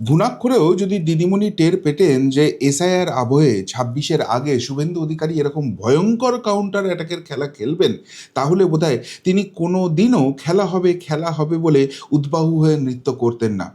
ঘুণাক্ষরেও যদি দিদিমণি টের পেতেন যে এসআইআর আবহে ছাব্বিশের আগে শুভেন্দু অধিকারী এরকম ভয়ঙ্কর কাউন্টার অ্যাটাকের খেলা খেলবেন, তাহলে বোধহয় তিনি কোনো দিনও খেলা হবে খেলা হবে বলে উদ্বাহু হয়ে নৃত্য করতেন না।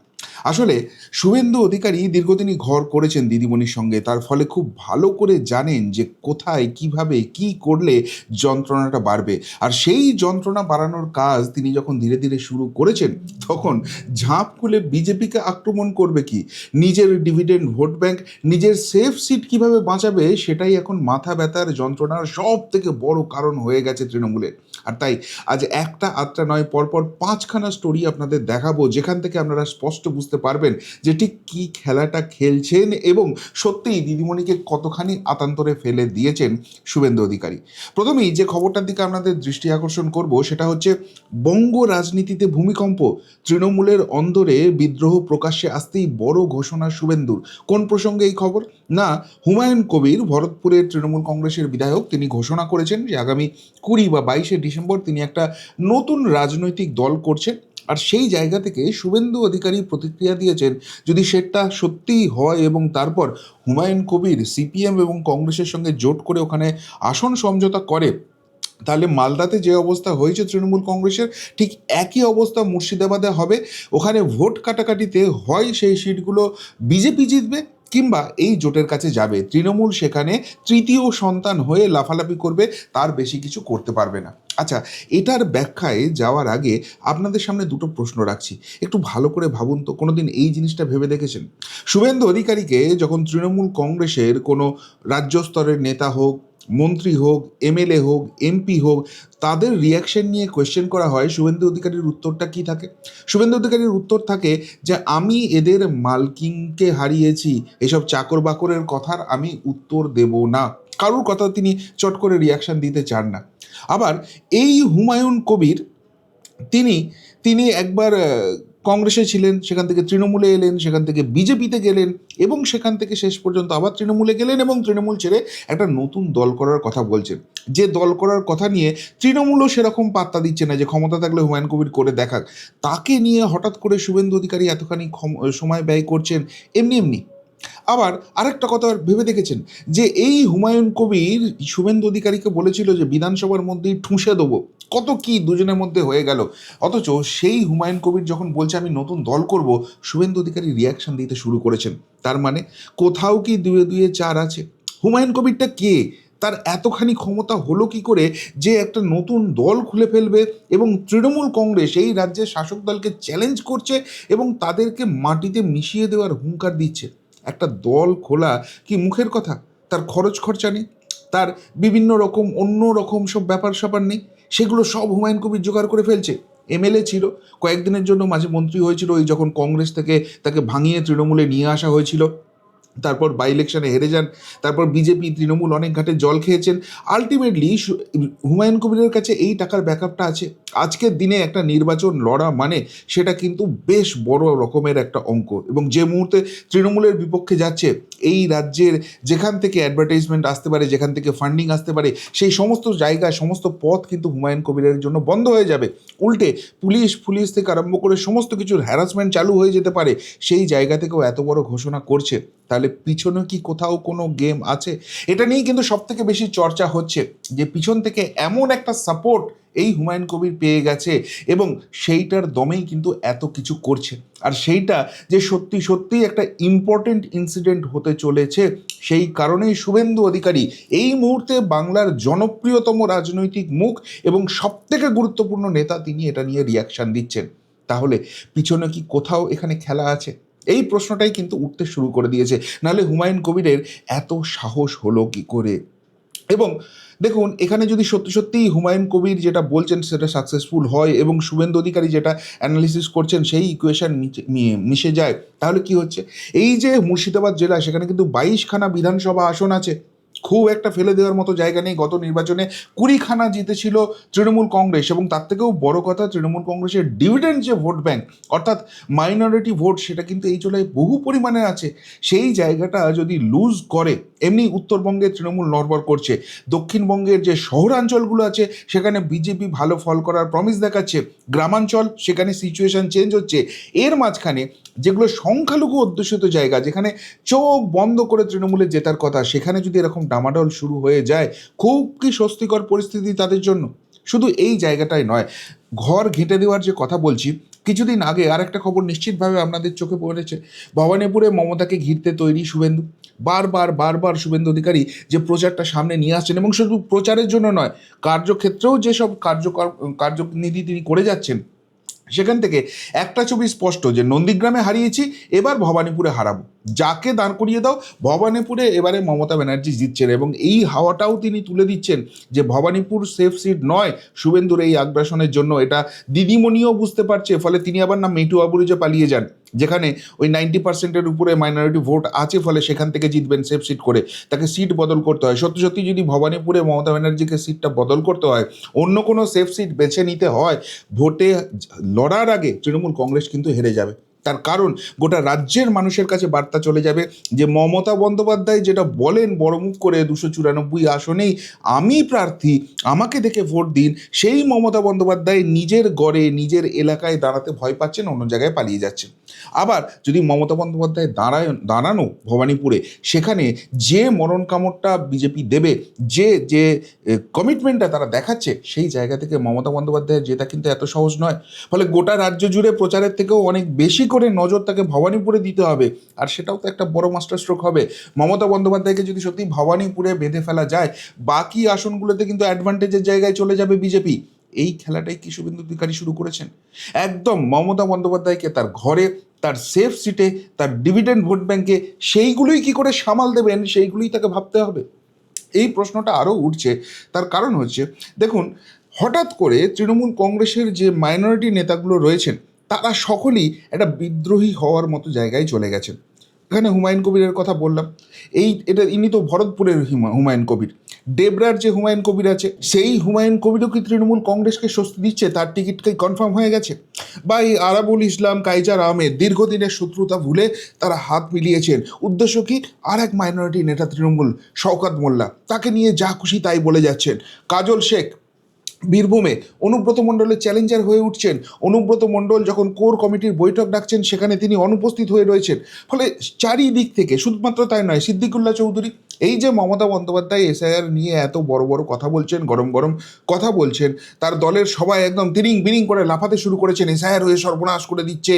আসলে শুভেন্দু অধিকারী দীর্ঘদিনই ঘর করেছেন দিদিমণির সঙ্গে। তার ফলে খুব ভালো করে জানেন যে কোথায়, কীভাবে, কি করলে যন্ত্রণাটা বাড়বে। আর সেই যন্ত্রণা বাড়ানোর কাজ তিনি যখন ধীরে ধীরে শুরু করেছেন, তখন ঝাঁপ খুলে বিজেপিকে আক্রমণ করবে কি? নিজের ডিভিডেন্ড ভোট ব্যাংক, নিজের সেফ সিট কীভাবে বাঁচাবে, সেটাই এখন মাথা ব্যথার যন্ত্রণার সব থেকে বড় কারণ হয়ে গেছে তৃণমূলের আর তাই আজ একটা আটটা নয়, পরপর পাঁচখানা স্টোরি আপনাদের দেখাবো, যেখান থেকে আপনারা স্পষ্ট বুঝতে পারবেন যে ঠিক কী খেলাটা খেলছেন এবং সত্যিই দিদিমণিকে কতখানি আতান্তরে ফেলে দিয়েছেন শুভেন্দু অধিকারী। প্রথমেই যে খবরটার দিকে আপনাদের দৃষ্টি আকর্ষণ করব সেটা হচ্ছে বঙ্গ রাজনীতিতে ভূমিকম্প। তৃণমূলের অন্দরে বিদ্রোহ প্রকাশ্যে আসতেই বড় ঘোষণা শুভেন্দুর। কোন প্রসঙ্গে এই খবর? না, হুমায়ুন কবির, ভরতপুরের তৃণমূল কংগ্রেসের বিধায়ক, তিনি ঘোষণা করেছেন যে আগামী কুড়ি বা বাইশে ডিসেম্বর তিনি একটা নতুন রাজনৈতিক দল করছেন। আর সেই জায়গা থেকে শুভেন্দু অধিকারী প্রতিক্রিয়া দিয়েছেন, যদি সেটা সত্যিই হয় এবং তারপর হুমায়ুন কবির, সিপিএম এবং কংগ্রেসের সঙ্গে জোট করে ওখানে আসন সমঝোতা করে, তাহলে মালদাতে যে অবস্থা হয়েছে তৃণমূল কংগ্রেসের, ঠিক একই অবস্থা মুর্শিদাবাদে হবে। ওখানে ভোট কাটাকাটিতে হয় সেই সিটগুলো বিজেপি জিতবে কিংবা এই জোটের কাছে যাবে। তৃণমূল সেখানে তৃতীয় সন্তান হয়ে লাফালাফি করবে, তার বেশি কিছু করতে পারবে না। আচ্ছা এটার ব্যাখ্যায় যাওয়ার আগে আপনাদের সামনে দুটো প্রশ্ন রাখছি। একটু ভালো করে ভাবুন তো, কোনোদিন এই জিনিসটা ভেবে দেখেছেন? শুভেন্দু অধিকারীকে যখন তৃণমূল কংগ্রেসের কোনো রাজ্য স্তরের নেতা হোক, মন্ত্রী হোক, এমএলএ হোক, এমপি হোক, তাদের রিয়াকশন নিয়ে কোয়েশ্চেন করা হয়, শুভেন্দু অধিকারীর উত্তরটা কি থাকে? শুভেন্দু অধিকারীর উত্তর থাকে যে, আমি এদের মালকিংকে হারিয়েছি, এসব চাকর বাকরের কথার আমি উত্তর দেব না। কারোর কথা তিনি চট করে রিয়াকশন দিতে চান না। আবার এই হুমায়ুন কবির, তিনি তিনি একবার কংগ্রেসে ছিলেন, সেখান থেকে তৃণমূলে এলেন, সেখান থেকে বিজেপিতে গেলেন এবং সেখান থেকে শেষ পর্যন্ত আবার তৃণমূলে গেলেন এবং তৃণমূল ছেড়ে একটা নতুন দল করার কথা বলছেন। যে দল করার কথা নিয়ে তৃণমূলও সেরকম পাত্তা দিচ্ছে না যে ক্ষমতা থাকলে হুমায়ুন কবির করে দেখাক। তাকে নিয়ে হঠাৎ করে শুভেন্দু অধিকারী এতখানি সময় ব্যয় করছেন, এমনি এমনি। আবার আরেকটা কথা ভেবে দেখেছেন? যে এই হুমায়ুন কবির শুভেন্দু অধিকারীকে বলেছিল যে বিধানসভার মধ্যেই ঠুঁসে দেবো। কত কি দুজনের মধ্যে হয়ে গেল। অথচ সেই হুমায়ুন কবির যখন বলছে, আমি নতুন দল করব শুভেন্দু অধিকারী রিয়াকশন দিতে শুরু করেছেন। তার মানে কোথাও কি দুয়ে দুয়ে চার আছে? হুমায়ুন কবিরটা কে? তার এতখানি ক্ষমতা হলো কি করে যে একটা নতুন দল খুলে ফেলবে এবং তৃণমূল কংগ্রেস, এই রাজ্যের শাসক দলকে চ্যালেঞ্জ করছে এবং তাদেরকে মাটিতে মিশিয়ে দেওয়ার হুঙ্কার দিচ্ছে? একটা দল খোলা কি মুখের কথা? তার খরচ খরচা নেই? তার বিভিন্ন রকম, অন্য রকম সব ব্যাপার স্যাপার নেই? সেগুলো সব হুমায়ুন কবির জোগাড় করে ফেলছে। এমএলএ ছিল। কয়েকদিনের জন্য মাঝে মন্ত্রী হয়েছিল। ওই যখন কংগ্রেস থেকে তাকে ভাঙিয়ে তৃণমূলে নিয়ে আসা হয়েছিল। তারপর বাই ইলেকশনে হেরে যান, তারপর বিজেপি তৃণমূল অনেক ঘাটে জল খেয়েছেন। আলটিমেটলি হুমায়ুন কবিরের কাছে এই টাকার ব্যাকআপটা আছে। আজকের দিনে একটা নির্বাচন লড়া মানে সেটা কিন্তু বেশ বড় রকমের একটা অঙ্ক। এবং যে মুহূর্তে তৃণমূলের বিপক্ষে যাচ্ছে, এই রাজ্যের যেখান থেকে অ্যাডভার্টাইজমেন্ট আসতে পারে, যেখান থেকে ফান্ডিং আসতে পারে, সেই সমস্ত জায়গা সমস্ত পথ কিন্তু হুমায়ুন কবিরের জন্য বন্ধ হয়ে যাবে। উল্টে পুলিশ পুলিশ থেকে আরম্ভ করে সমস্ত কিছুর হ্যারাসমেন্ট চালু হয়ে যেতে পারে। সেই জায়গা থেকেও এত বড় ঘোষণা করছে। তাহলে পিছনে কি কোথাও কোনো গেম আছে? এটা নিয়েই কিন্তু সব থেকে বেশি চর্চা হচ্ছে যে পিছন থেকে এমন একটা সাপোর্ট এই হুমায়ুন কবির পেয়ে গেছে এবং সেইটার দমেই কিন্তু এত কিছু করছে। আর সেইটা যে সত্যি সত্যি একটা ইম্পর্টেন্ট ইনসিডেন্ট হতে চলেছে, সেই কারণেই শুভেন্দু অধিকারী এই মুহূর্তে বাংলার জনপ্রিয়তম রাজনৈতিক মুখ এবং সবথেকে গুরুত্বপূর্ণ নেতা তিনি এটা নিয়ে রিয়াকশন দিচ্ছেন। তাহলে পিছনে কি কোথাও এখানে খেলা আছে? এই প্রশ্নটাই কিন্তু উঠতে শুরু করে দিয়েছে। নাহলে হুমায়ুন কবিরের এত সাহস হলো কি করে? এবং দেখুন, এখানে যদি সত্যি সত্যিই হুমায়ুন কবির যেটা বলছেন সেটা সাকসেসফুল হয় এবং শুভেন্দু অধিকারী যেটা অ্যানালিসিস করছেন সেই ইকুয়েশন মিশে যায়, তাহলে কি হচ্ছে? এই যে মুর্শিদাবাদ জেলা সেখানে কিন্তু বাইশখানা বিধানসভা আসন আছে। খুব একটা ফেলে দেওয়ার মতো জায়গা নেই। গত নির্বাচনে কুড়িখানা জিতেছিল তৃণমূল কংগ্রেস এবং তার থেকেও বড় কথা তৃণমূল কংগ্রেসের ডিভিডেন্ড যে ভোট ব্যাংক, অর্থাৎ মাইনরিটি ভোট, সেটা কিন্তু এই জেলায় বহু পরিমাণে আছে। সেই জায়গাটা যদি লুজ করে, এমনি উত্তরবঙ্গে তৃণমূল নড়বড় করছে, দক্ষিণবঙ্গের যে শহরাঞ্চলগুলো আছে, সেখানে বিজেপি ভালো ফল করার প্রমিস দেখাচ্ছে, গ্রামাঞ্চল, সেখানে সিচুয়েশন চেঞ্জ হচ্ছে। এর মাঝখানে যেগুলো সংখ্যালঘু অধ্যুষিত জায়গা, যেখানে চোখ বন্ধ করে তৃণমূলের জেতার কথা, সেখানে যদি এরকম ডামাডোল শুরু হয়ে যায় খুব কি স্বস্তিকর পরিস্থিতি তাদের জন্য। শুধু এই জায়গাটাই নয়, ঘর ঘেঁটে দেওয়ার যে কথা বলছি, কিছুদিন আগে আর একটা খবর নিশ্চিতভাবে আপনাদের চোখে পড়েছে। ভবানীপুরে মমতাকে ঘিরতে তৈরি শুভেন্দু। বারবার বারবার শুভেন্দু অধিকারী যে প্রচারটা সামনে নিয়ে আসছেন এবং শুধু প্রচারের জন্য নয়, কার্যক্ষেত্রেও যেসব কার্যকর, কার্যনীতি তিনি করে যাচ্ছেন, সেখান থেকে একটা ছবি স্পষ্ট যে নন্দীগ্রামে হারিয়েছি, এবার ভবানীপুরে হারাবো। যাকে দাঁড় করিয়ে দাও, ভবানীপুরে এবারে মমতা ব্যানার্জি জিতছেন এবং এই হাওয়াটাও তিনি তুলে দিচ্ছেন যে ভবানীপুর সেফ সিট নয় শুভেন্দুর এই আগ্রাসনের জন্য। এটা দিদিমণিও বুঝতে পারছে, ফলে তিনি আবার না মেটু আবুরুজে পালিয়ে যান, যেখানে ওই নাইনটি পার্সেন্টের উপরে মাইনরিটি ভোট আছে, ফলে সেখান থেকে জিতবেন সেফ সিট করে। তাকে সিট বদল করতে হয়। সত্যি সত্যি যদি ভবানীপুরে মমতা ব্যানার্জিকে সিটটা বদল করতে হয়, অন্য কোনো সেফ সিট বেছে নিতে হয়, ভোটে লড়ার আগে তৃণমূল কংগ্রেস কিন্তু হেরে যাবে। তার কারণ গোটা রাজ্যের মানুষের কাছে বার্তা চলে যাবে যে মমতা বন্দ্যোপাধ্যায় যেটা বলেন বড় মুখ করে দুশো চুরানব্বই আসনেই, আমি প্রার্থী, আমাকে দেখে ভোট দিন। সেই মমতা বন্দ্যোপাধ্যায় নিজের গড়ে, নিজের এলাকায় দাঁড়াতে ভয় পাচ্ছেন, অন্য জায়গায় পালিয়ে যাচ্ছেন। আবার যদি মমতা বন্দ্যোপাধ্যায় দাঁড়ায়, দাঁড়ানো ভবানীপুরে, সেখানে যে মরণ কামড়টা বিজেপি দেবে, যে যে কমিটমেন্টটা তারা দেখাচ্ছে, সেই জায়গা থেকে মমতা বন্দ্যোপাধ্যায়ের যেটা কিন্তু এত সহজ নয়। ফলে গোটা রাজ্য জুড়ে প্রচারের থেকেও অনেক বেশি করে নজর তাকে ভবানীপুরে দিতে হবে। আর সেটাও তো একটা বড় মাস্টার স্ট্রোক হবে। মমতা বন্দ্যোপাধ্যায়কে যদি সত্যি ভবানীপুরে বেঁধে ফেলা যায়, বাকি আসনগুলোতে কিন্তু অ্যাডভান্টেজের জায়গায় চলে যাবে বিজেপি। এই খেলাটাই কি শুভেন্দু অধিকারী শুরু করেছেন? একদম মমতা বন্দ্যোপাধ্যায়কে তার ঘরে, তার সেফ সিটে তার ডিভিডেন্ড ভোট ব্যাংকে সেইগুলোই কি করে সামাল দেবেন, সেইগুলোই তাকে ভাবতে হবে। এই প্রশ্নটা আরও উঠছে। তার কারণ হচ্ছে, দেখুন, হঠাৎ করে তৃণমূল কংগ্রেসের যে মাইনরিটি নেতাগুলো রয়েছেন তারা সকলেই একটা বিদ্রোহী হওয়ার মতো জায়গায় চলে গেছেন। এখানে হুমায়ুন কবিরের কথা বললাম। এই, এটা ইনি তো ভরতপুরের হুমা- হুমায়ুন কবির। ডেবরার যে হুমায়ুন কবির আছে, সেই হুমায়ুন কবিরও কি তৃণমূল কংগ্রেসকে স্বস্তি দিচ্ছে? তার টিকিটকে কনফার্ম হয়ে গেছে? বা এই আরাবুল ইসলাম, কাইজার আহমেদ দীর্ঘদিনের শত্রুতা ভুলে তারা হাত মিলিয়েছেন। উদ্দেশ্য কি? আর এক মাইনরিটি নেতা তৃণমূল, শওকাত মোল্লা। তাকে নিয়ে যা খুশি তাই বলে যাচ্ছেন। কাজল শেখ বীরভূমে অনুব্রত মণ্ডলের চ্যালেঞ্জার হয়ে উঠছেন। অনুব্রত মণ্ডল যখন কোর কমিটির বৈঠক ডাকছেন, সেখানে তিনি অনুপস্থিত হয়ে রয়েছেন। ফলে চারিদিক থেকে, শুধুমাত্র তাই নয়, সিদ্দিকুল্লাহ চৌধুরী, এই যে মমতা বন্দ্যোপাধ্যায় এসআইআর নিয়ে এত বড় বড় কথা বলছেন, গরম গরম কথা বলছেন, তার দলের সবাই একদম তিরিং বিরিং করে লাফাতে শুরু করেছেন, এসআইআর হয়ে সর্বনাশ করে দিচ্ছে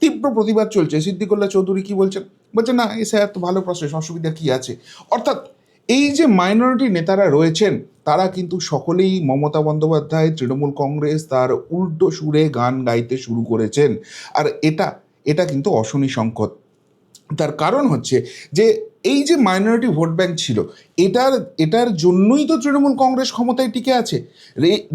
তীব্র প্রতিবাদ চলছে। সিদ্দিকুল্লাহ চৌধুরী কি বলছেন? বলছেন, না, এসআইআর তো ভালো প্রসেস অসুবিধা কী আছে? অর্থাৎ এই যে মাইনরিটি নেতারা রয়েছেন, তারা কিন্তু সকলেই মমতা বন্দ্যোপাধ্যায়, তৃণমূল কংগ্রেস তার উল্টো সুরে গান গাইতে শুরু করেছেন। আর এটা এটা কিন্তু অশনি সংকট। তার কারণ হচ্ছে যে এই যে মাইনরিটি ভোট ব্যাংক ছিল, এটার এটার জন্যই তো তৃণমূল কংগ্রেস ক্ষমতায় টিকে আছে।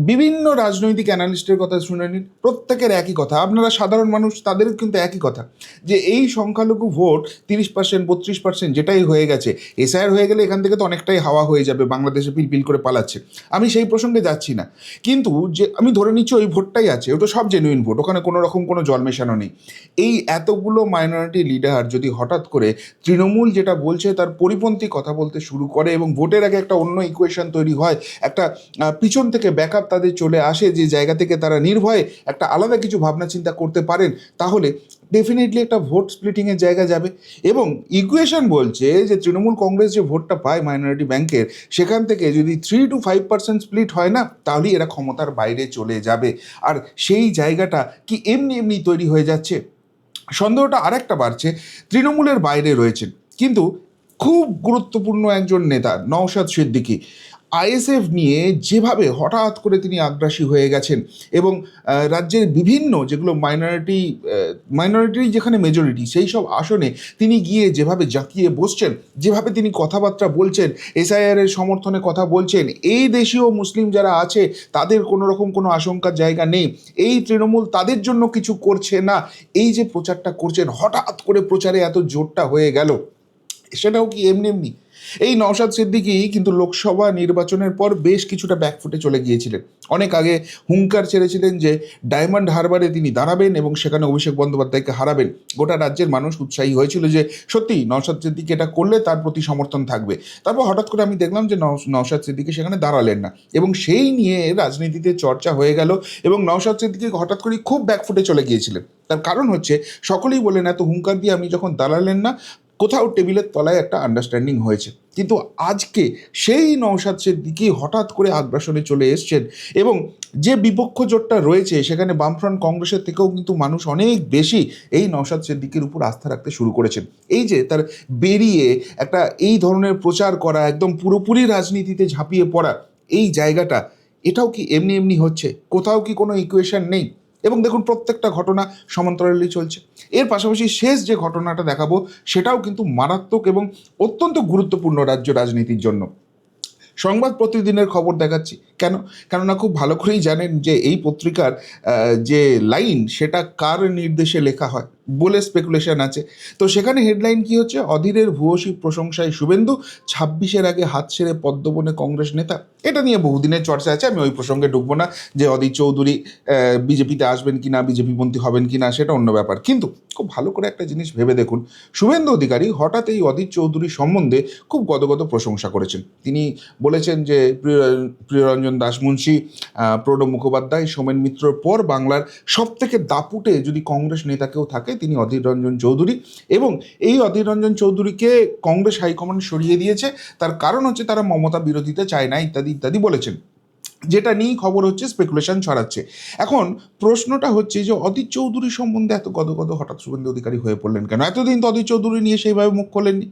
বিভিন্ন রাজনৈতিক অ্যানালিস্টের কথা শুনে নিন, প্রত্যেকের একই কথা। আপনারা সাধারণ মানুষ, তাদের কিন্তু একই কথা। যে এই সংখ্যালঘু ভোট তিরিশ পার্সেন্ট বত্রিশ পার্সেন্ট যেটাই হয়ে গেছে এসআইআর হয়ে গেলে এখান থেকে তো অনেকটাই হাওয়া হয়ে যাবে, বাংলাদেশে পিলপিল করে পালাচ্ছে। আমি সেই প্রসঙ্গে যাচ্ছি না। কিন্তু যে, আমি ধরে নিচ্ছি ওই ভোটটাই আছে, ওটা সব জেনুইন ভোট ওখানে কোনো রকম কোনো জল মেশানো নেই। এই এতগুলো মাইনরিটি লিডার যদি হঠাৎ করে তৃণমূল যেটা বলছে, তার পরিপন্থী কথা বলতে শুরু করে এবং ভোটের আগে একটা অন্য ইকুয়েশন তৈরি হয়। একটা পিছন থেকে ব্যাকআপ তাদের চলে আসে, যে জায়গা থেকে তারা নির্ভয়ে একটা আলাদা কিছু ভাবনা চিন্তা করতে পারেন, তাহলে ডেফিনেটলি একটা ভোট স্প্লিটিংয়ের জায়গা যাবে। এবং ইকুয়েশন বলছে যে, তৃণমূল কংগ্রেস যে ভোটটা পায় মাইনরিটি ব্যাংকের সেখান থেকে যদি three to five percent split হয় না, তাহলেই এরা ক্ষমতার বাইরে চলে যাবে। আর সেই জায়গাটা কি এমনি এমনি তৈরি হয়ে যাচ্ছে? সন্দেহটা আরেকটা বাড়ছে, তৃণমূলের বাইরে রয়েছেন। কিন্তু খুব গুরুত্বপূর্ণ একজন নেতা, নওশাদ সিদ্দিকী। আইএসএফ নিয়ে যেভাবে হঠাৎ করে তিনি আগ্রাসী হয়ে গেছেন এবং রাজ্যের বিভিন্ন যেগুলো মাইনরিটি মাইনরিটি যেখানে মেজরিটি সেই সব আসনে তিনি গিয়ে যেভাবে জাঁকিয়ে বসছেন, যেভাবে তিনি কথাবার্তা বলছেন এসআইআরের সমর্থনে কথা বলছেন, এই দেশীয় মুসলিম যারা আছে তাদের কোনো রকম কোনো আশঙ্কার জায়গা নেই, এই তৃণমূল তাদের জন্য কিছু করছে না, এই যে প্রচারটা করছেন, হঠাৎ করে প্রচারে এত জোরটা হয়ে গেল। সেটাও কি এমনি এমনি? এই নওশাদ সিদ্দিকী কিন্তু লোকসভা নির্বাচনের পর বেশ কিছুটা ব্যাকফুটে চলে গিয়েছিলেন। অনেক আগে হুঙ্কার ছেড়েছিলেন যে ডায়মন্ড হারবারে তিনি দাঁড়াবেন এবং সেখানে অভিষেক বন্দ্যোপাধ্যায়কে হারাবেন। গোটা রাজ্যের মানুষ উৎসাহী হয়েছিল যে সত্যি নওশাদ সিদ্দিকি এটা করলে তার প্রতি সমর্থন থাকবে। তারপর হঠাৎ করে আমি দেখলাম যে নও- নওশাদ সিদ্দিকি সেখানে দাঁড়ালেন না এবং সেই নিয়ে রাজনীতিতে চর্চা হয়ে গেল এবং নওশাদ সিদ্দিকি হঠাৎ করে খুব ব্যাকফুটে চলে গিয়েছিলেন। তার কারণ হচ্ছে সকলেই বলেন, এত হুঙ্কার দিয়ে আপনি যখন দাঁড়ালেন না কোথাও টেবিলের তলায় একটা আন্ডারস্ট্যান্ডিং হয়েছে। কিন্তু আজকে সেই নৌসাদ সিদ্দিকি হঠাৎ করে আগ্রাসনে চলে এসছেন এবং যে বিপক্ষ জোটটা রয়েছে, সেখানে বামফ্রন্ট কংগ্রেসের থেকেও কিন্তু মানুষ অনেক বেশি এই নৌসাদ সিদ্দিকির উপর আস্থা রাখতে শুরু করেছেন। এই যে তার বেরিয়ে একটা এই ধরনের প্রচার করা, একদম পুরোপুরি রাজনীতিতে ঝাঁপিয়ে পড়া এই জায়গাটা, এটাও কি এমনি এমনি হচ্ছে? কোথাও কি কোনো ইকুয়েশন নেই? এবং দেখুন প্রত্যেকটা ঘটনা সমান্তরালি চলছে। এর পাশাপাশি শেষ যে ঘটনাটা দেখাবো, সেটাও কিন্তু মারাত্মক এবং অত্যন্ত গুরুত্বপূর্ণ রাজ্য রাজনীতির জন্য। সংবাদ প্রতিদিনের খবর দেখাচ্ছি। কেন? কেননা খুব ভালো করেই জানেন যে এই পত্রিকার যে লাইন সেটা কার নির্দেশে লেখা হয় বলে স্পেকুলেশন আছে। তো সেখানে হেডলাইন কি হচ্ছে? অধীরের ভূয়সী প্রশংসায় শুভেন্দু ছাব্বিশের আগে হাত ছেড়ে পদ্মবনে কংগ্রেস নেতা। এটা নিয়ে বহুদিনের চর্চা আছে, আমি ওই প্রসঙ্গে ঢুকবো না যে অধীর চৌধুরী বিজেপিতে আসবেন কি না বিজেপি পন্থী হবেন কি না সেটা অন্য ব্যাপার। কিন্তু খুব ভালো করে একটা জিনিস ভেবে দেখুন, শুভেন্দু অধিকারী হঠাৎ এই অধীর চৌধুরী সম্বন্ধে খুব গদগদ প্রশংসা করেছেন। তিনি বলেছেন যে প্রিয়, প্রিয়রঞ্জন দাসমুন্সী আহ, প্রণব মুখোপাধ্যায় সোমেন মিত্রর পর বাংলার সব থেকে দাপুটে যদি কংগ্রেস নেতা কেউ থাকে তিনি অধীর রঞ্জন চৌধুরী। এবং এই অধীর রঞ্জন চৌধুরীকে কংগ্রেস হাইকমান্ড সরিয়ে দিয়েছে। তার কারণ হচ্ছে তারা মমতা বিরোধিতা চায় না ইত্যাদি ইত্যাদি বলেছেন। যেটা নিয়েই খবর হচ্ছে স্পেকুলেশন ছড়াচ্ছে। এখন প্রশ্নটা হচ্ছে যে অধীর চৌধুরী সম্বন্ধে এত গদগদ হঠাৎ শুভেন্দু অধিকারী হয়ে পড়লেন কেন? এতদিন তো অধীর চৌধুরী নিয়ে সেইভাবে মুখ খোলেননি।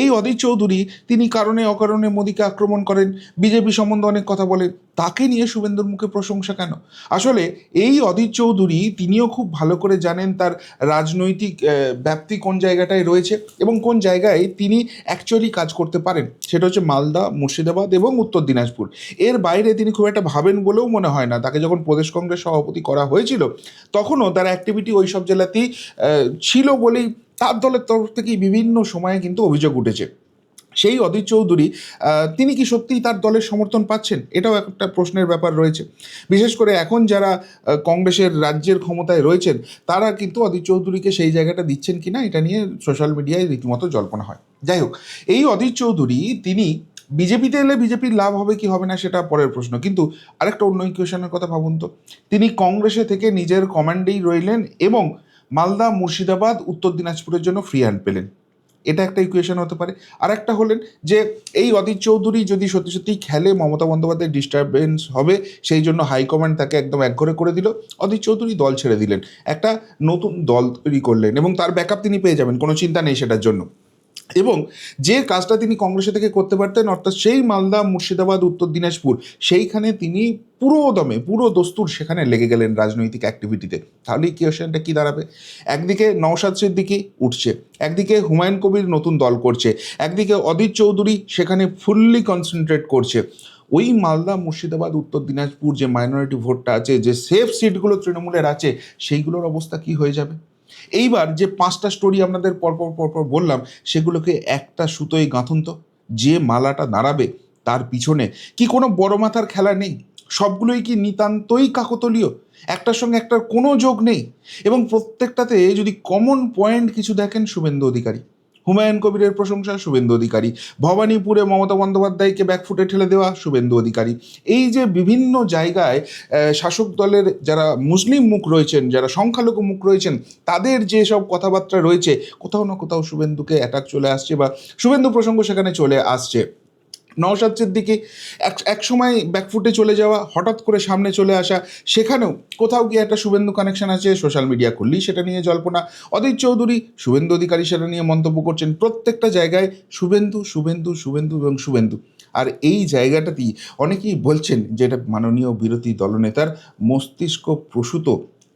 এই অধীর চৌধুরী তিনি কারণে অকারণে মোদীকে আক্রমণ করেন। বিজেপি সম্বন্ধে অনেক কথা বলেন। তাকে নিয়ে শুভেন্দুর মুখে প্রশংসা কেন? আসলে এই অধীর চৌধুরী তিনিও খুব ভালো করে জানেন তার রাজনৈতিক ব্যাপ্তি কোন জায়গাটায় রয়েছে এবং কোন জায়গায় তিনি অ্যাকচুয়ালি কাজ করতে পারেন। সেটা হচ্ছে মালদা, মুর্শিদাবাদ এবং উত্তর দিনাজপুর। এর বাইরে তিনি খুব একটা ভাবেন বলেও মনে হয় না। তাকে যখন প্রদেশ কংগ্রেস সভাপতি করা হয়েছিল, তখনও তার অ্যাক্টিভিটি ওই সব জেলাতেই ছিল বলেই তার দলের তরফ থেকেই বিভিন্ন সময়ে কিন্তু অভিযোগ উঠেছে। সেই অধীর চৌধুরী তিনি কি সত্যিই তার দলের সমর্থন পাচ্ছেন? এটাও একটা প্রশ্নের ব্যাপার রয়েছে। বিশেষ করে এখন যারা কংগ্রেসের রাজ্যের ক্ষমতায় রয়েছেন, তারা কিন্তু অধীর চৌধুরীকে সেই জায়গাটা দিচ্ছেন কি না এটা নিয়ে সোশ্যাল মিডিয়ায় রীতিমতো জল্পনা হয়। যাই হোক, এই অধীর চৌধুরী, তিনি বিজেপিতে এলে বিজেপির লাভ হবে কি হবে না সেটা পরের প্রশ্ন। কিন্তু আরেকটা অন্য ইকুয়েশনের কথা ভাবুন তো। তিনি কংগ্রেসে থেকে নিজের কমান্ডেই রইলেন এবং মালদা, মুর্শিদাবাদ, উত্তর দিনাজপুরের জন্য ফ্রি হ্যান্ড পেলেন। এটা একটা ইকুয়েশন হতে পারে। আর একটা হলেন যে, এই অদিত চৌধুরী যদি সত্যি সত্যি খেলে, মমতা বন্দ্যোপাধ্যায়ের ডিস্টারবেন্স হবে, সেই জন্য হাইকমান্ড তাকে একদম একঘরে করে দিল। অদিত চৌধুরী দল ছেড়ে দিলেন। একটা নতুন দল তৈরি করলেন এবং তার ব্যাকআপ তিনি পেয়ে যাবেন, কোনো চিন্তা নেই সেটার জন্য। এবং যে কাজটা তিনি কংগ্রেসে থেকে করতে পারতেন, অর্থাৎ সেই মালদা, মুর্শিদাবাদ, উত্তর দিনাজপুর, সেইখানে তিনি পুরো দমে, পুরো দস্তুর সেখানে লেগে গেলেন রাজনৈতিক অ্যাক্টিভিটিতে তাহলে ইকুয়েশনটা কী দাঁড়াবে? একদিকে নওশাদ সিদ্দিকি উঠছে, একদিকে হুমায়ুন কবির নতুন দল করছে, একদিকে অদিত চৌধুরী সেখানে ফুললি কনসেন্ট্রেট করছে। ওই মালদা, মুর্শিদাবাদ, উত্তর দিনাজপুর যে মাইনরিটি ভোটটা আছে, যে সেফ সিটগুলো তৃণমূলের আছে, সেইগুলোর অবস্থা কি হয়ে যাবে? এইবার যে পাঁচটা স্টোরি আপনাদের পরপর পরপর বললাম, সেগুলোকে একটা সুতোয় গাঁথুন তো। যে মালাটা দাঁড়াবে তার পিছনে কি কোনো বড় মাথার খেলা নেই? সবগুলোই কি নিতান্তই কাকতলীয়? একটার সঙ্গে একটার কোনো যোগ নেই। এবং প্রত্যেকটাতে যদি কমন পয়েন্ট কিছু দেখেন শুভেন্দু অধিকারী। হুমায়ুন কবিরের প্রশংসা, শুভেন্দু অধিকারী। ভবানীপুরে মমতা বন্দ্যোপাধ্যায়কে ব্যাকফুটে ঠেলে দেওয়া, শুভেন্দু অধিকারী। এই যে বিভিন্ন জায়গায় শাসক দলের যারা মুসলিম মুখ রয়েছেন, যারা সংখ্যালঘু মুখ রয়েছেন, তাদের যে সব কথাবার্তা রয়েছে, কোথাও না কোথাও শুভেন্দুকে অ্যাটাক চলে আসছে বা শুভেন্দু প্রসঙ্গ সেখানে চলে আসছে। নওশাদ এক এক সময় ব্যাকফুটে চলে যাওয়া, হঠাৎ করে সামনে চলে আসা, সেখানেও কোথাও গিয়ে একটা শুভেন্দু কানেকশন আছে সোশ্যাল মিডিয়া খুললেই সেটা নিয়ে জল্পনা। অদিত চৌধুরী, শুভেন্দু অধিকারী সেটা নিয়ে মন্তব্য করছেন, প্রত্যেকটা জায়গায় শুভেন্দু শুভেন্দু শুভেন্দু এবং শুভেন্দু। আর এই জায়গাটাতেই অনেকেই বলছেন যে এটা মাননীয় বিরোধী দলনেতার মস্তিষ্ক প্রসূত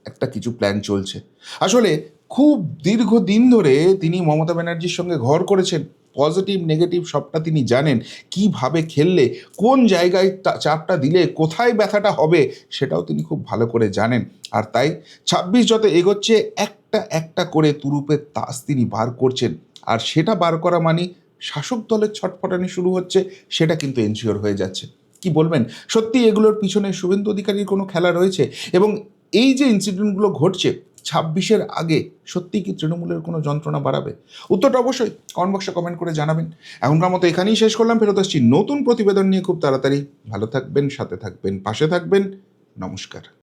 একটা কিছু প্ল্যান চলছে। আসলে খুব দীর্ঘদিন ধরে তিনি মমতা ব্যানার্জির সঙ্গে ঘর করেছেন। পজিটিভ নেগেটিভ সবটা তিনি জানেন। কীভাবে খেললে, কোন জায়গায় চাপটা দিলে, কোথায় ব্যথাটা হবে, সেটাও তিনি খুব ভালো করে জানেন। আর তাই ছাব্বিশ যত এগোচ্ছে, একটা একটা করে তুরুপের তাস তিনি বার করছেন। আর সেটা বার করা মানে শাসক দলের ছটফটানি শুরু হচ্ছে, সেটা কিন্তু এনশিওর হয়ে যাচ্ছে। কি বলবেন? সত্যি এগুলোর পিছনে শুভেন্দু অধিকারীর কোনো খেলা রয়েছে? এবং এই যে ইনসিডেন্টগুলো ঘটছে ছাব্বিশের আগে সত্যি কি তৃণমূলের কোনো যন্ত্রণা বাড়াবে? উত্তরটা অবশ্যই কমেন্ট বক্সে কমেন্ট করে জানাবেন। এখনকার মতো এখানেই শেষ করলাম, ফেরত আসছি নতুন প্রতিবেদন নিয়ে খুব তাড়াতাড়ি। ভালো থাকবেন, সাথে থাকবেন, পাশে থাকবেন। নমস্কার।